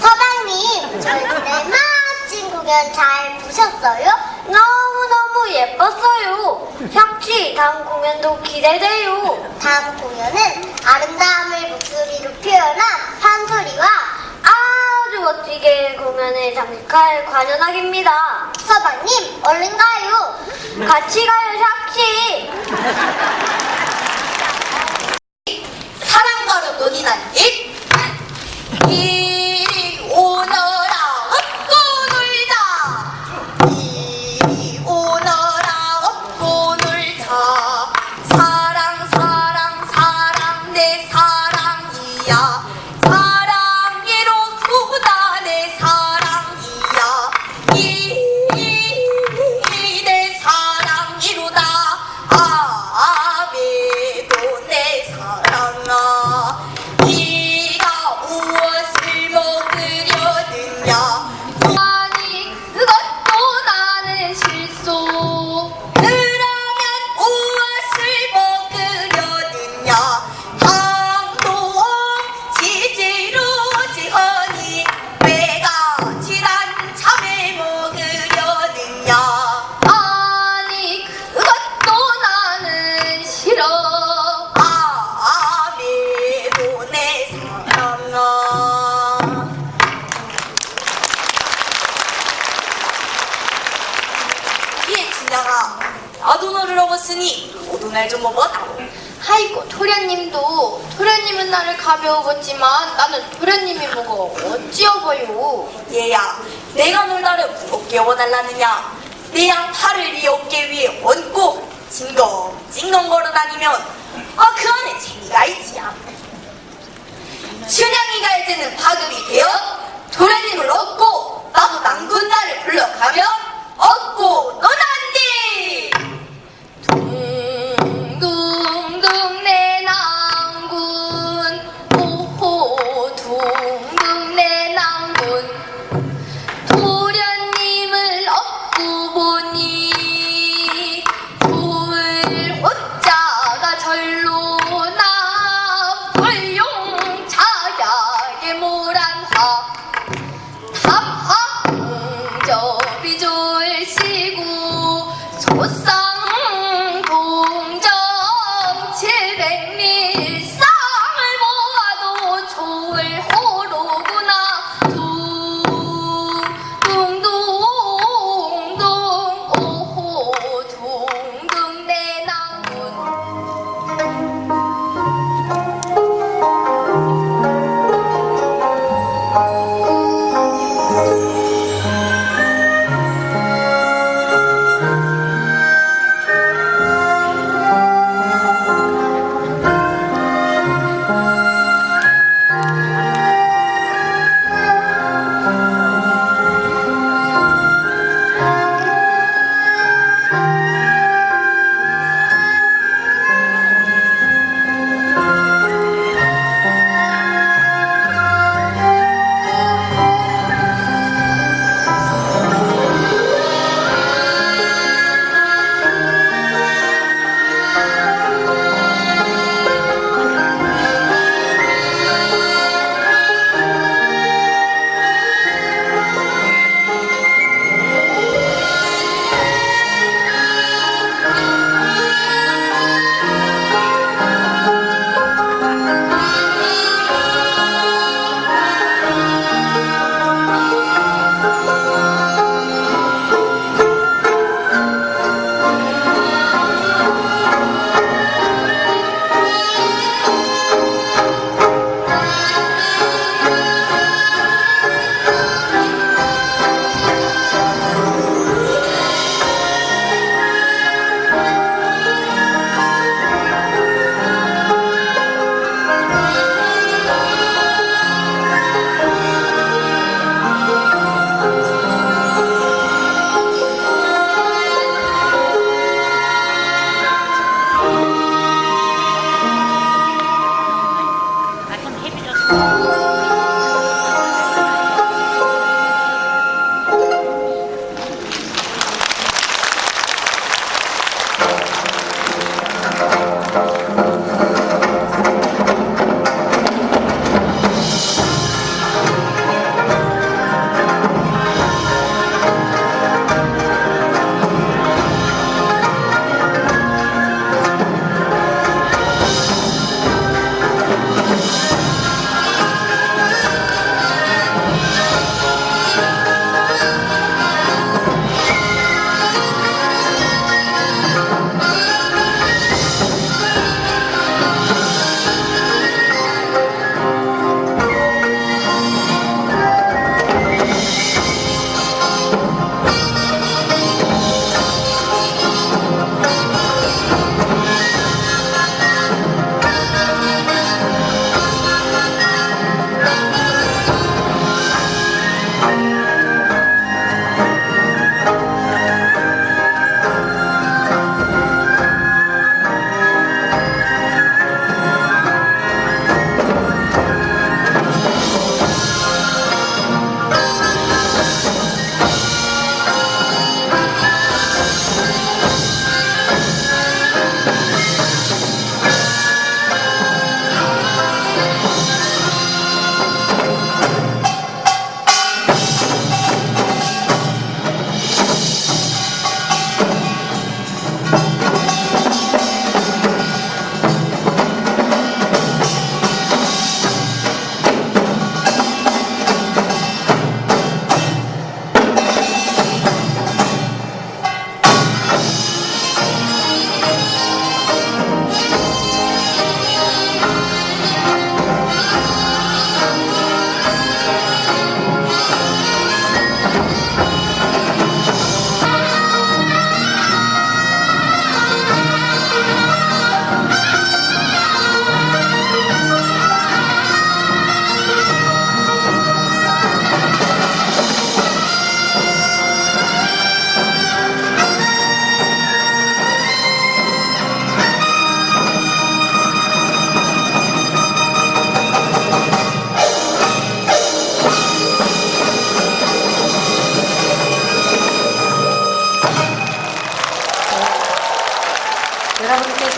서방님, 저희들의 멋진 공연 잘 보셨어요? 너무너무 예뻤어요. 혁지, 다음 공연도 기대돼요. 다음 공연은 아름다움을 목소리로 표현한 판소리와 아주 멋지게 공연을 장식할 관현악입니다. 서방님, 얼른 가요. 같이 가요, 혁지. 날 좀 먹어라 아이고 도련님도 도련님은 나를 가벼워봤지만 나는 도련님이 먹어 어찌어봐요 얘야 내가 놀다를 무겁게 원할라느냐? 내 양 팔을 네 어깨 위에 얹고 징검징검 걸어 다니면 아 그 안에 재미가 있지야. 춘향이가 이제는 파급이 되어 도련님을 얻고 나도 낭군자를 불러가면 얻고 너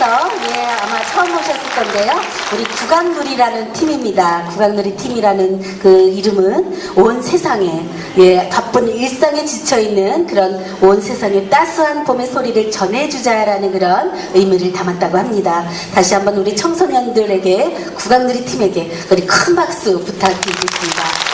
찾아오셨을 건데요. 우리 국악놀이라는 팀입니다. 국악놀이 팀이라는 그 이름은 온 세상에 예, 바쁜 일상에 지쳐 있는 그런 온 세상에 따스한 봄의 소리를 전해주자라는 그런 의미를 담았다고 합니다. 다시 한번 우리 청소년들에게 국악놀이 팀에게 우리 큰 박수 부탁드리겠습니다.